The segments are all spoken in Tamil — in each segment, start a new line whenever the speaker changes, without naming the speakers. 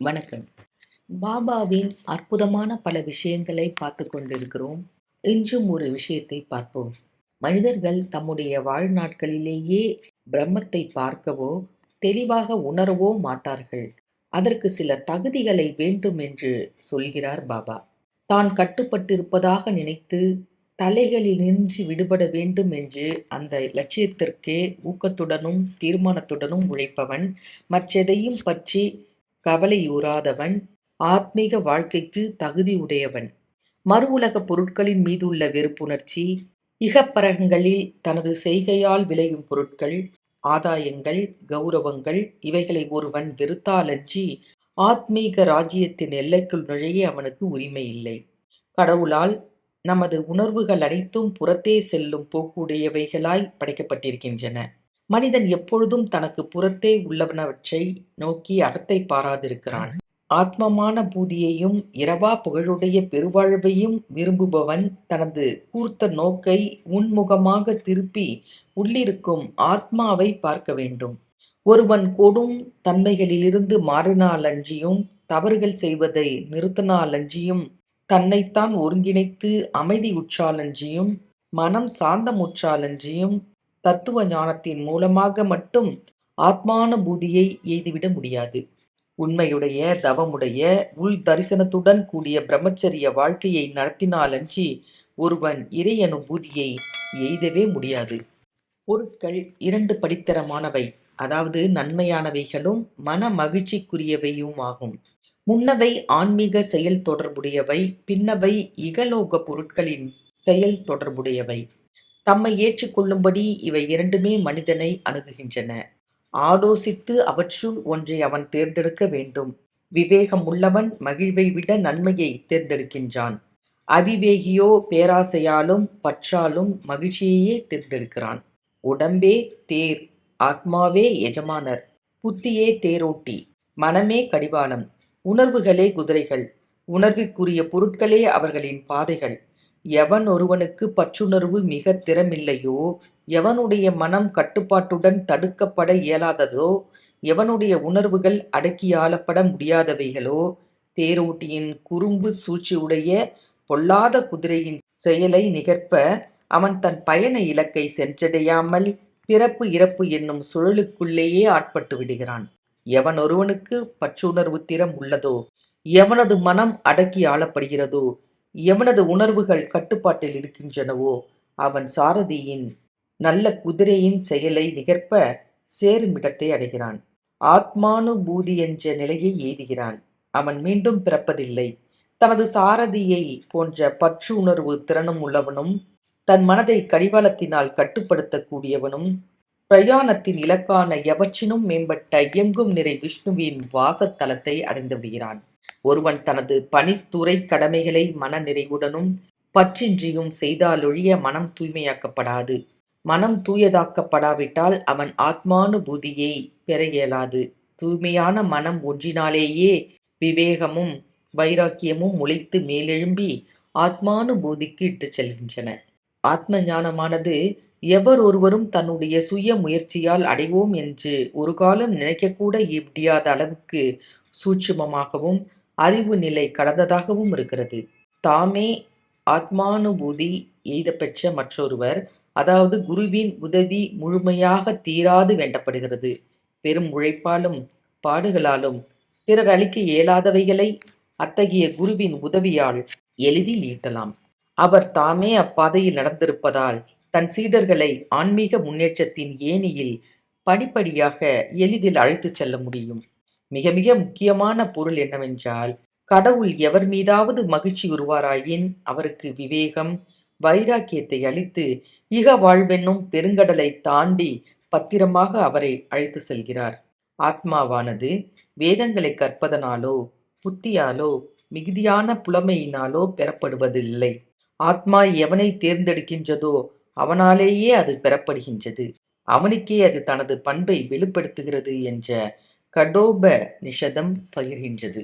வணக்கம். பாபாவின் அற்புதமான பல விஷயங்களை பார்த்து கொண்டிருக்கிறோம். இன்றும் ஒரு விஷயத்தை பார்ப்போம். மனிதர்கள் தம்முடைய வாழ்நாட்களிலேயே பிரம்மத்தை பார்க்கவோ, தெளிவாக உணரவோ மாட்டார்கள். அதற்கு சில தகுதிகளை வேண்டும் என்று சொல்கிறார் பாபா. தான் கட்டுப்பட்டிருப்பதாக நினைத்து, தலைகளில் நின்று விடுபட வேண்டும் என்று அந்த லட்சியத்திற்கே ஊக்கத்துடனும் தீர்மானத்துடனும் உழைப்பவன், மற்றெதையும் பற்றி கவலையுறாதவன், ஆத்மீக வாழ்க்கைக்கு தகுதியுடையவன். மறு உலகப் பொருட்களின் மீதுள்ள வெறுப்புணர்ச்சி, இகப்பரகங்களில் தனது செய்கையால் விளையும் பொருட்கள், ஆதாயங்கள், கௌரவங்கள் இவைகளை ஒருவன் வெறுத்தாலன்றி, ஆத்மீக ராஜ்யத்தின் எல்லைக்குள் நுழைய அவனுக்கு உரிமை இல்லை கடவுளால் நமது உணர்வுகள் அனைத்தும் புறத்தே செல்லும் போக்குடையவைகளாய் படைக்கப்பட்டிருக்கின்றன. மனிதன் எப்பொழுதும் தனக்கு புறத்தே உள்ளவனவற்றை நோக்கி அகத்தை பாராதிருக்கிறான். ஆத்மமான பூதியையும் இரவா புகழுடைய பெருவாழ்வையும் விரும்புபவன் தனது கூர்த்த நோக்கை உன்முகமாக திருப்பி உள்ளிருக்கும் ஆத்மாவை பார்க்க வேண்டும். ஒருவன் கொடும் தன்மைகளிலிருந்து மாறினாலன்றியும், தவறுகள் செய்வதை நிறுத்தினாலன்றியும், தன்னைத்தான் ஒருங்கிணைத்து அமைதி அமைதியுற்றாலன்றியும், மனம் சாந்தமுற்றாலன்றியும், தத்துவ ஞானத்தின் மூலமாக மட்டும் ஆத்மானுபூதியை எய்துவிட முடியாது. உண்மையுடைய, தவமுடைய, உள் தரிசனத்துடன் கூடிய பிரம்மச்சரிய வாழ்க்கையை நடத்தினாலன்றி ஒருவன் இறையனுபூதியை எய்தவே முடியாது. பொருட்கள் இரண்டு படித்தரமானவை அதாவது நன்மையானவைகளும் மன மகிழ்ச்சிக்குரியவையும் ஆகும் முன்னவை ஆன்மீக செயல் தொடர்புடையவை பின்னவை இகலோகப் பொருட்களின் செயல் தொடர்புடையவை. தம்மை ஏற்றுக்கொள்ளும்படி இவை இரண்டுமே மனிதனை அணுகுகின்றன. ஆலோசித்து அவற்றுள் ஒன்றை அவன் தேர்ந்தெடுக்க வேண்டும். விவேகம் உள்ளவன் மகிழ்வை விட நன்மையை தேர்ந்தெடுக்கின்றான். அவிவேகியோ பேராசையாலும் பற்றாலும் மகிழ்ச்சியையே தேர்ந்தெடுக்கிறான். உடம்பே தேர் ஆத்மாவே எஜமானர். புத்தியே தேரோட்டி. மனமே கடிவாளம். உணர்வுகளே குதிரைகள். உணர்விற்குரிய பொருட்களே அவர்களின் பாதைகள். எவன் ஒருவனுக்கு பற்றுணர்வு மிகத் திறமில்லையோ, எவனுடைய மனம் கட்டுப்பாட்டுடன் தடுக்கப்பட இயலாததோ, எவனுடைய உணர்வுகள் அடக்கியாளப்பட முடியாதவைகளோ, தேரோட்டியின் குறும்பு சூழ்ச்சியுடைய பொல்லாத குதிரையின் செயலை நிகர்ப்ப அவன் தன் பயண இலக்கை சென்றடையாமல் பிறப்பு இறப்பு என்னும் சுழலுக்குள்ளேயே ஆட்பட்டு விடுகிறான். எவன் ஒருவனுக்கு பற்றுணர்வு திறம் உள்ளதோ, எவனது மனம் அடக்கி ஆளப்படுகிறதோ, எவனது உணர்வுகள் கட்டுப்பாட்டில் இருக்கின்றனவோ, அவன் சாரதியின் நல்ல குதிரையின் செயலை நிகர்ப்ப சேருமிடத்தை அடைகிறான். ஆத்மானுபூதி என்ற நிலையை எய்துகிறான். அவன் மீண்டும் பிறப்பதில்லை. தனது சாரதியை போன்ற பற்று உணர்வு திறனும் உள்ளவனும் தன் மனதை கடிவாளத்தினால் கட்டுப்படுத்தக்கூடியவனும் பிரயாணத்தின் இலக்கான எவற்றினும் மேம்பட்ட எங்கும் நிறை விஷ்ணுவின் வாசஸ்தலத்தை அடைந்துவிடுகிறான். ஒருவன் தனது பணித்துறைக் கடமைகளை மன நிறைவுடனும் பற்றின்றியும் செய்தாலொழிய மனம் தூய்மையாக்கப்படாது. மனம் தூயதாக்கப்படாவிட்டால் அவன் ஆத்மானுபூதியை பெற இயலாது. தூய்மையான மனம் ஒன்றினாலேயே விவேகமும் வைராக்கியமும் முளைத்து மேலெழும்பி ஆத்மானுபூதிக்கு இட்டு செல்கின்றன. ஆத்ம ஞானமானது எவரொருவரும் தன்னுடைய சுய முயற்சியால் அடைவோம் என்று ஒரு காலம் நினைக்கக்கூட முடியாத அளவுக்கு சூட்சுமமாகவும், அறிவு நிலை கடந்ததாகவும் இருக்கிறது. தாமே ஆத்மானுபூதி எய்தப்பெற்ற மற்றொருவர், அதாவது குருவின் உதவி முழுமையாக தீராது வேண்டப்படுகிறது. பெரும் உழைப்பாலும் பாடுகளாலும் பிறர் அளிக்க இயலாதவைகளை அத்தகைய குருவின் உதவியால் எளிதில் ஈட்டலாம். அவர் தாமே அப்பாதையில் நடந்திருப்பதால் தன் சீடர்களை ஆன்மீக முன்னேற்றத்தின் ஏணியில் படிப்படியாக எளிதில் அழைத்துச் செல்ல முடியும். மிக மிக முக்கியமான பொருள் என்னவென்றால், கடவுள் எவர் மீதாவது மகிழ்ச்சி உருவாராயின் அவருக்கு விவேகம், வைராக்கியத்தை அளித்து இக வாழ்வென்னும் பெருங்கடலை தாண்டி பத்திரமாக அவரை அழைத்து செல்கிறார். ஆத்மாவானது வேதங்களைக் கற்பதனாலோ, புத்தியாலோ, மிகுதியான புலமையினாலோ பெறப்படுவதில்லை. ஆத்மா எவனை தேர்ந்தெடுக்கின்றதோ அவனாலேயே அது பெறப்படுகின்றது. அவனுக்கே அது தனது பண்பை வெளிப்படுத்துகிறது என்ற கடோப நிஷதம் பகிர்கின்றது.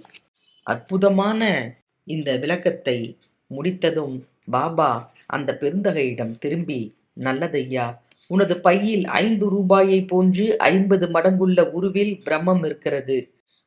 அற்புதமான இந்த விளக்கத்தை முடித்ததும் பாபா அந்த பெருந்தகையிடம் திரும்பி, நல்லதையா, உனது பையில் ஐந்து ரூபாயைப் போன்று ஐம்பது மடங்குள்ள உருவில் பிரம்மம் இருக்கிறது.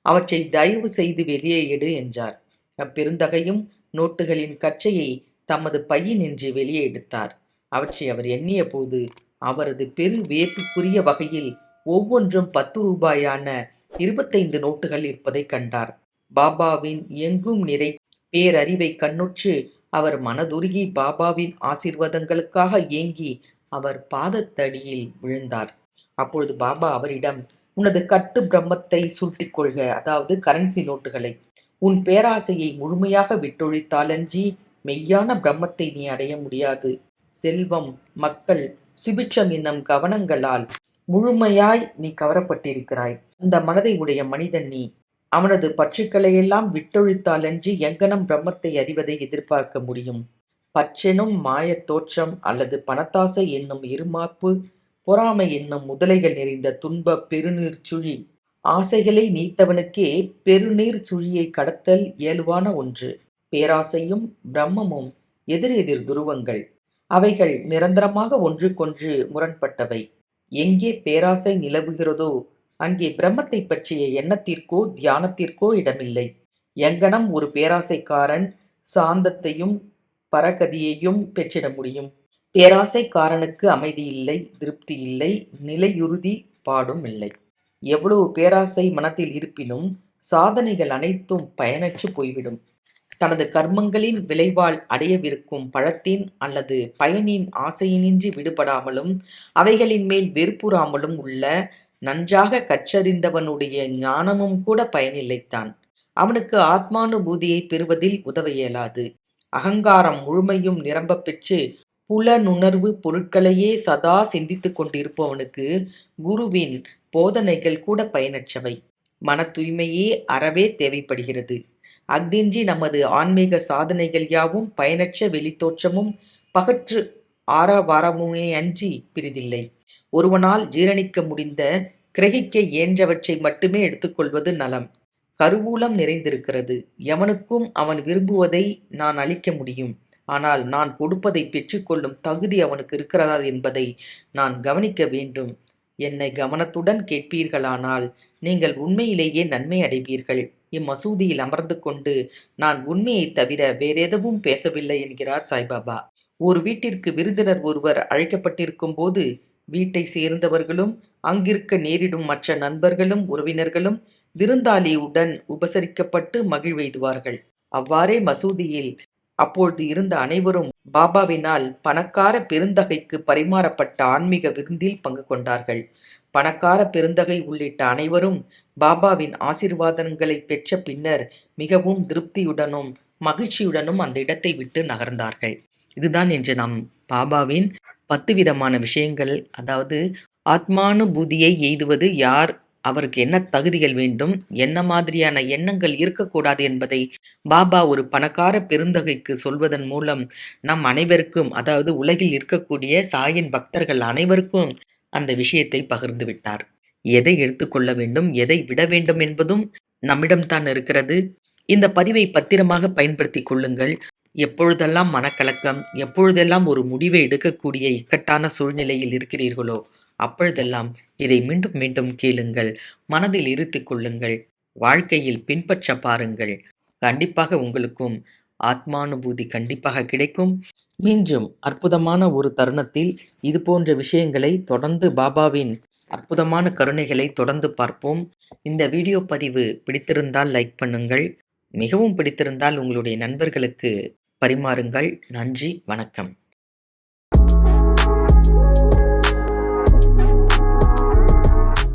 அவற்றை தயவு செய்து வெளியே எடு என்றார் அப்பெருந்தகையும் நோட்டுகளின் கச்சையை தமது பையினின்று வெளியே எடுத்தார் அவற்றை அவர் எண்ணிய போது அவரது பெரு வியப்புக்குரிய வகையில் ஒவ்வொன்றும் பத்து ரூபாயான இருபத்தைந்து நோட்டுகள் இருப்பதைக் கண்டார். பாபாவின் எங்கும் நிறை பேரறிவை கண்ணுற்று அவர் மனதுருகி பாபாவின் ஆசிர்வாதங்களுக்காக ஏங்கி அவர் பாதத்தடியில் விழுந்தார். அப்பொழுது பாபா அவரிடம் உனது கட்டு பிரம்மத்தை சுருட்டிக் கொள்க அதாவது கரன்சி நோட்டுகளை. உன் பேராசையை முழுமையாக விட்டொழித்தாலன்றி மெய்யான பிரம்மத்தை நீ அடைய முடியாது. செல்வம் மக்கள் சுபிட்சம் என்னும் கவனங்களால் முழுமையாய் நீ கவரப்பட்டிருக்கிறாய். அந்த மனதை உடைய மனிதன் நீ. அவனது பற்றுக்களையெல்லாம் விட்டொழித்தாலன்றி எங்கனம் பிரம்மத்தை அறிவதை எதிர்பார்க்க முடியும். பச்செனும் மாயத் தோற்றம் அல்லது பணத்தாசை என்னும் இருமாப்பு பொறாமை என்னும் முதலைகள் நிறைந்த துன்ப பெருநீர் சுழி. ஆசைகளை நீத்தவனுக்கே பெருநீர் சுழியை கடத்தல் இயல்பான ஒன்று. பேராசையும் பிரம்மமும் எதிரெதிர் துருவங்கள். அவைகள் நிரந்தரமாக ஒன்றுக்கொன்று முரண்பட்டவை. எங்கே பேராசை நிலவுகிறதோ அங்கே பிரம்மத்தை பற்றிய எண்ணத்திற்கோ தியானத்திற்கோ இடமில்லை. எங்கனம் ஒரு பேராசைக்காரன் சாந்தத்தையும் பரகதியையும் பெற்றிட முடியும். பேராசைக்காரனுக்கு அமைதி இல்லை திருப்தி இல்லை நிலையுறுதி பாடும் இல்லை. எவ்வளவு பேராசை மனத்தில் இருப்பினும் சாதனைகள் அனைத்தும் பயனற்று போய்விடும். தனது கர்மங்களின் விளைவால் அடையவிருக்கும் பழத்தின் அல்லது பயனின் ஆசையினின்றி விடுபடாமலும் அவைகளின் மேல் வெறுப்புறாமலும் உள்ள நன்றாக கற்றறிந்தவனுடைய ஞானமும் கூட பயனில்லைத்தான். அவனுக்கு ஆத்மானுபூதியை பெறுவதில் உதவ இயலாது. அகங்காரம் முழுமையும் நிரம்பப் பெற்று புலனுணர்வு பொருட்களையே சதா சிந்தித்துக் கொண்டிருப்பவனுக்கு குருவின் போதனைகள் கூட பயனற்றவை. மன தூய்மையே அறவே தேவைப்படுகிறது. அஃதின்றி நமது ஆன்மீக சாதனைகள் யாவும் பயனற்ற வெளித்தோற்றமும் பகற்று ஆரவாரமுமே அன்றி பிரிதில்லை. ஒருவனால் ஜீரணிக்க முடிந்த கிரகிக்க இயன்றவற்றை மட்டுமே எடுத்துக்கொள்வது நலம். கருவூலம் நிறைந்திருக்கிறது. எவனுக்கும் அவன் விரும்புவதை நான் அளிக்க முடியும். ஆனால் நான் கொடுப்பதை பெற்றுக்கொள்ளும் தகுதி அவனுக்கு இருக்கிறதா என்பதை நான் கவனிக்க வேண்டும். என்னை கவனத்துடன் கேட்பீர்களானால் நீங்கள் உண்மையிலேயே நன்மை அடைவீர்கள். இம்மசூதியில் அமர்ந்து கொண்டு நான் உண்மையைத் தவிர வேறெதுவும் பேசவில்லை என்கிறார் சாய்பாபா. ஒரு வீட்டிற்கு விருந்தினர் ஒருவர் அழைக்கப்பட்டிருக்கும் போது வீட்டை சேர்ந்தவர்களும் அங்கிருக்க நேரிடும் மற்ற நண்பர்களும் உறவினர்களும் விருந்தாளியுடன் உபசரிக்கப்பட்டு மகிழ்வெய்துவார்கள் அவ்வாறே மசூதியில் அப்பொழுது இருந்த அனைவரும் பாபாவினால் பணக்கார பெருந்தகைக்கு பரிமாறப்பட்ட ஆன்மீக விருந்தில் பங்கு கொண்டார்கள். பணக்கார பெருந்தகை உள்ளிட்ட அனைவரும் பாபாவின் ஆசீர்வாதங்களை பெற்ற பின்னர் மிகவும் திருப்தியுடனும் மகிழ்ச்சியுடனும் அந்த இடத்தை விட்டு நகர்ந்தார்கள். இதுதான் இன்று நாம் பாபாவின் பத்து விதமான விஷயங்கள். அதாவது ஆத்மானுபூதியை எய்துவது யார் அவருக்கு என்ன தகுதிகள் வேண்டும் என்ன மாதிரியான எண்ணங்கள் இருக்கக்கூடாது என்பதை பாபா ஒரு பணக்கார பெருந்தகைக்கு சொல்வதன் மூலம் நம் அனைவருக்கும் அதாவது உலகில் இருக்கக்கூடிய சாயின் பக்தர்கள் அனைவருக்கும் அந்த விஷயத்தை பகிர்ந்து விட்டார். எதை எடுத்துக்கொள்ள வேண்டும் எதை விட வேண்டும் என்பதும் நம்மிடம்தான் இருக்கிறது. இந்த பதிவை பத்திரமாக பயன்படுத்தி கொள்ளுங்கள். எப்பொழுதெல்லாம் மனக்கலக்கம் எப்பொழுதெல்லாம் ஒரு முடிவை எடுக்கக்கூடிய இக்கட்டான சூழ்நிலையில் இருக்கிறீர்களோ அப்பொழுதெல்லாம் இதை மீண்டும் மீண்டும் கேளுங்கள் மனதில் இருத்திக் கொள்ளுங்கள் வாழ்க்கையில் பின்பற்ற பாருங்கள். கண்டிப்பாக உங்களுக்கும் ஆத்மானுபூதி கண்டிப்பாக கிடைக்கும். மீண்டும் அற்புதமான ஒரு தருணத்தில் இது போன்ற விஷயங்களை தொடர்ந்து பாபாவின் அற்புதமான கருணைகளை தொடர்ந்து பார்ப்போம். இந்த வீடியோ பதிவு பிடித்திருந்தால் லைக் பண்ணுங்கள். மிகவும் பிடித்திருந்தால் உங்களுடைய நண்பர்களுக்கு பரிமாறுங்கள். நன்றி வணக்கம்.